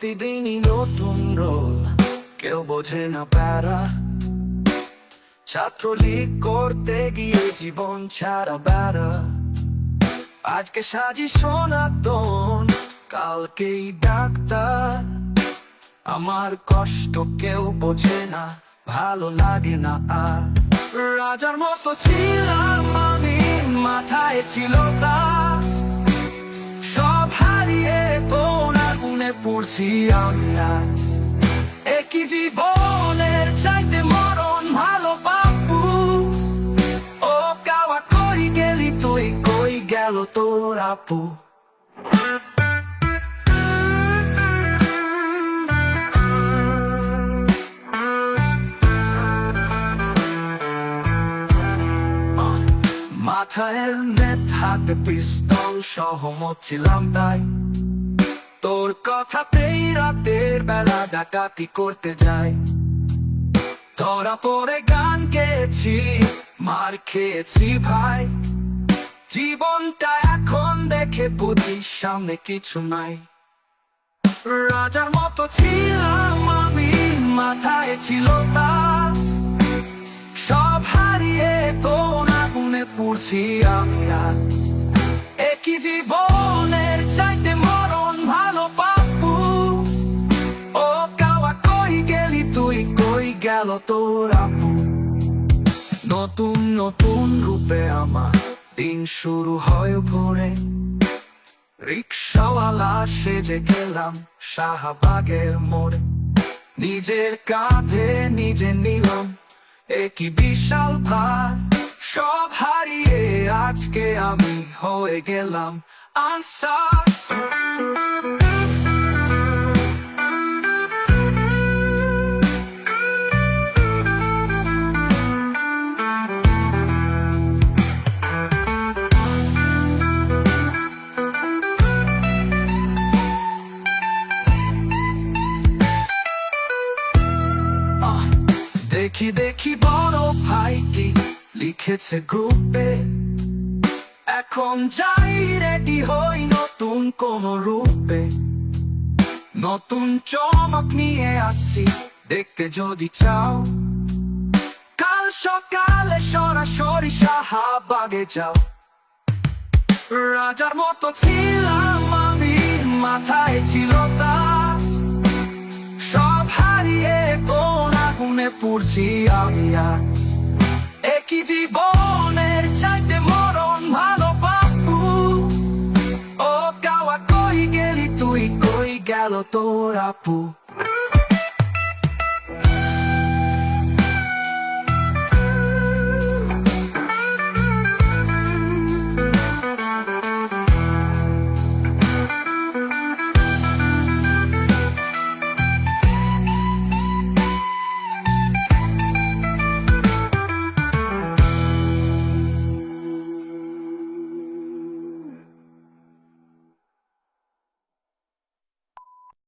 প্রতিদিনই নতুন রোল। কেউ বোঝে না প্যারা। ছাত্রলীগ করতে গিয়ে জীবন ছাড়া বেড়া। আজকে সাজি সনাতন কালকেই ডাক্তার। আমার কষ্ট কেউ বোঝে না, ভালো লাগে না আর। রাজার মতো ছিলাম আমি, মাথায় ছিল তাজ সব হারিয়ে পড়ছি আমি আজ একই জীবনের চাইতে মরণ ভালো বাপু। ও কাওয়া কই গেলি তুই? কই গেল তোর আপু? মাথায় হেলমেট হাতে পিস্তল সহমত ছিলাম তাই। তোর কথাতেই রাতের বেলা ডাকাতি করতে যাই। ধরা পড়ে গান গেয়েছি, মার খেয়েছি ভাই। জীবনটা এখন দেখে বুঝি সামনে কিছু নাই। রাজার মতো ছিলাম আমি, মাথায় ছিল তাজ। সব হারিয়ে কোন আগুনে পুড়ছি আমি আর। গেল তোর আপু নতুন নতুন রূপে আমার দিন শুরু হয় ভোরে রিক্সাওয়ালা সেজে গেলাম শাহবাগের মোড়ে নিজের কাঁধে নিজে নিলাম একই বিশাল ভার সব হারিয়ে আজকে আমি হয়ে গেলাম আনসার দেখি দেখি বড় ভাই কি লিখেছে গ্রুপে। এখন যাই রেডি হই নতুন কোন রূপে। নতুন চমক নিয়ে আসি, দেখতে যদি চাও। কাল সকালে সরাসরি শাহাবাগে যাও। রাজার মতো ছিলাম আমি, মাথায় ছিল তাজ পড়ছি পুড়ছি আমি আর। একই জীবনের চাইতে মরণ ভালো বাপু। ও গাওয়া কই গেলি, তুই কই গেল তোর আপু?